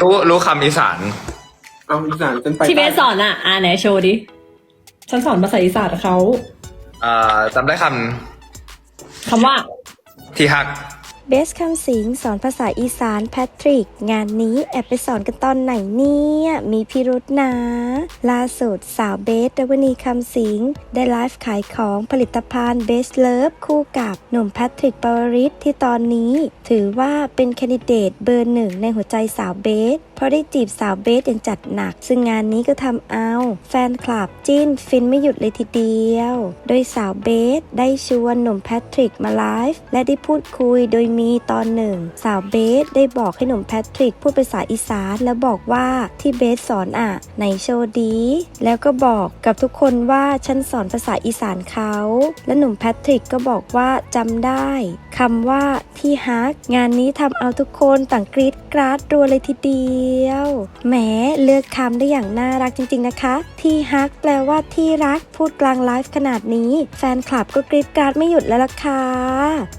รู้รู้คำอีสาน เอาอีสานฉันไปที่เบสสอนอะอ่าไหนโชว์ดิ ฉันสอนภาษาอีสานเขาอ่าจำได้คคำว่าำที่ฮัก เบสคำสิงสอนภาษาอีสานแพทริก งานนี้แอบไปสอนกันตอนไหนเนี่ย มีพิรุษนะ ล่าสุดสาวเบสดวนีคำสิง ได้ไลฟ์ขายของผลิตภัณฑ์เบสเลิฟคู่กับหนุ่มแพทริกปวริศที่ตอนนี้ ถือว่าเป็นแคนดิเดตเบอร์หนึ่งในหัวใจสาวเบส เพราะได้จีบสาวเบสอย่างจัดหนัก ซึ่งงานนี้ก็ทำเอา แฟนคลับจิ้นฟินไม่หยุดเลยทีเดียว โดยสาวเบสได้ชวนหนุ่มแพทริกมาไลฟ์และได้พูดคุยโดยมีตอนหนึ่ง สาวเบสได้บอกให้หนุ่มแพทริกพูดภาษาอีสานแล้วบอกว่าที่เบสสอนอะไหนโชว์ดี แล้วก็บอกกับทุกคนว่าฉันสอนภาษาอีสานเขา และหนุ่มแพทริกก็บอกว่าจำได้คำว่าที่ฮักงานนี้ทำเอาทุกคนต่างกรีดกราดรัวเลยทีเดียวแหมเลือกคำได้อย่างน่ารักจริง ๆนะคะ ที่ฮักแปลว่าที่รักพูดกลางไลฟ์ขนาดนี้ แฟนคลับก็กรีดกราดไม่หยุดแล้วล่ะค่ะ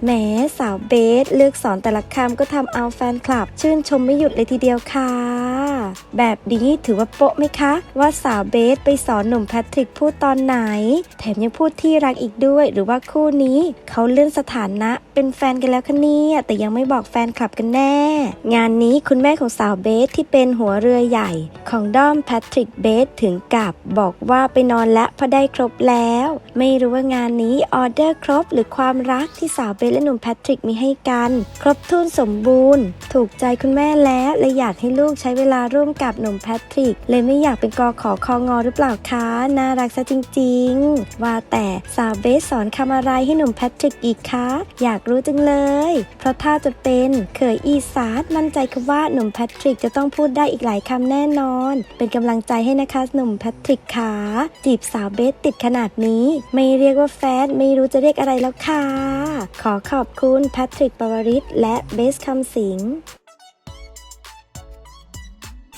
แหมสาวเบสเลือกสอนแต่ละคำก็ทำเอาแฟนคลับ ชื่นชมไม่หยุดเลยทีเดียวค่ะ แบบนี้ถือว่าโป๊ะไหมคะ ว่าสาวเบสไปสอนหนุ่มแพทริกพูดตอนไหน แถมยังพูดที่รักอีกด้วย หรือว่าคู่นี้เขาเลื่อนสถานะ เป็นแฟนกันแล้วคะเนี่ยแต่ยังไม่บอกแฟนคลับกันแน่ งานนี้คุณแม่ของสาวเบสที่เป็นหัวเรือใหญ่ ของด้อมแพทริกเบสถึงกับบอกว่าไปนอนและพราะได้ครบแล้ว ไม่รู้ว่างานนี้ออเดอร์ครบ หรือความรักที่สาวเบสและหนุ่มแพทริกมีให้กัน ครบถ้วนสมบูรณ์ ถูกใจคุณแม่แล้วเลยอยากให้ลูกใช้เวลาร่วมกันกับหนุ่มแพทริก เลยไม่อยากเป็นกอขอคองอหรือเปล่าคะ น่ารักซะจริง ๆ ว่าแต่สาวเบสสอนคำอะไรให้หนุ่มแพทริกอีกคะ อยากรู้จังเลย เพราะถ้าจะเป็นเขยอีสานมั่นใจค่ะว่าหนุ่มแพทริกจะต้องพูดได้อีกหลายคำแน่นอน เป็นกำลังใจให้นะคะหนุ่มแพทริกขาจีบสาวเบสติดขนาดนี้ ไม่เรียกว่าแฟนไม่รู้จะเรียกอะไรแล้วค่ะ ขอขอบคุณแพทริกปวริศและเบสคำสิง